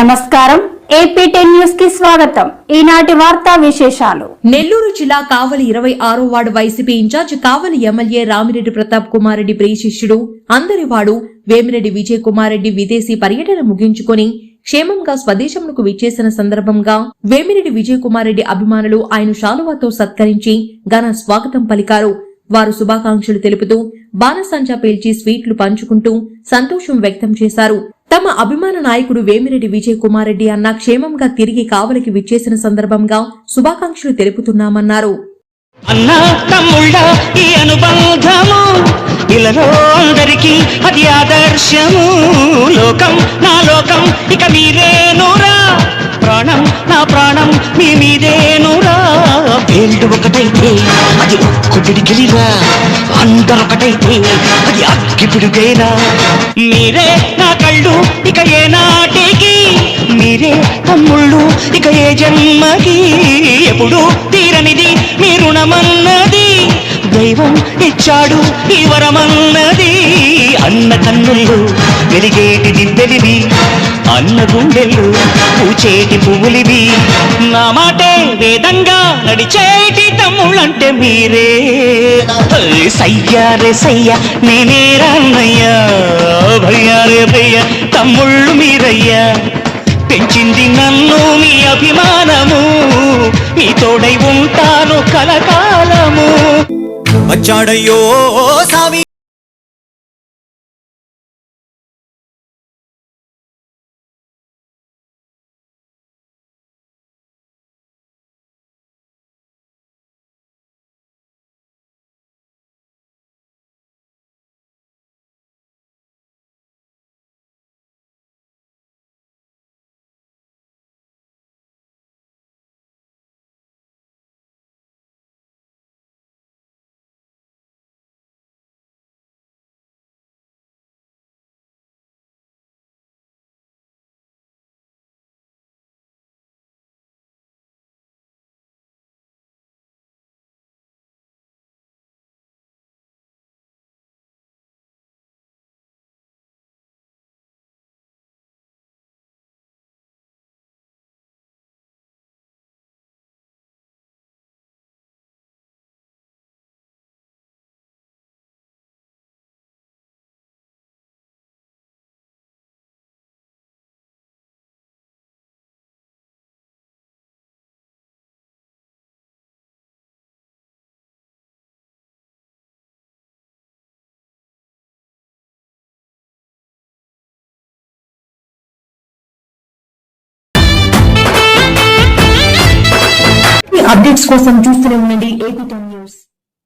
నమస్కారం. AP ten న్యూస్కి స్వాగతం. ఈనాటి వార్తా విశేషాలు. నెల్లూరు జిల్లా కావలి ఇరవై ఆరో ward YCP incharge Kavali MLA Ramireddy Pratap Kumar Reddy ప్రియ శిష్యుడు అందరివాడు వేమిరెడ్డి విజయ్ కుమార్ రెడ్డి విదేశీ పర్యటన ముగించుకొని క్షేమంగా స్వదేశంకు విచ్చేసిన సందర్భంగా వేమిరెడ్డి విజయ్ కుమార్ రెడ్డి అభిమానులు ఆయన శాలువాతో సత్కరించి ఘన స్వాగతం పలికారు. వారు శుభాకాంక్షలు తెలుపుతూ బాణసంచా పేల్చి స్వీట్లు పంచుకుంటూ సంతోషం వ్యక్తం చేశారు. తమ అభిమాన నాయకుడు వేమిరెడ్డి విజయ్ కుమార్ రెడ్డి అన్న క్షేమంగా తిరిగి కావలికి విచ్చేసిన సందర్భంగా శుభాకాంక్షలు తెలుపుతున్నామన్నారు. తమ్ముళ్ళ ఈ అనుబంధము అందరికీ అది ఆదర్శము. లోకం నా లోకం ఇక ప్రాణం నా ప్రాణం మీ మీదేనురా వేళ్ళు ఒకటైతే అది ఒక్కటి గిరిరా అందరొకటైతే అది అగ్గి పిడుగేరా మీరే నా కళ్ళు తమ్ముళ్ళు ఇక ఏ జన్మకి ఎప్పుడు తీరనిది? మీ రుణమన్నది దైవం ఇచ్చాడు ఈ వరమన్నది అన్న కన్నులు వెలిగేటి దిద్దెలివి అన్న గుండెళ్ళు పూచేటి పువ్వులివి. నా మాటే వేదంగా నడిచేటి తమ్ముళ్ళంటే మీరే. సయ్యారే సయ్య నేనే రాన్నయ్యా. భయ్యారే భయ్య తమ్ముళ్ళు మీరయ్యా. పెంచింది నన్ను మీ అభిమానము. మీ తోడై ఉంటాను కలకాలము. వచ్చాడయ్యో సామి అప్డేట్స్ కోసం చూస్తూనే ఉండండి. ఏపీ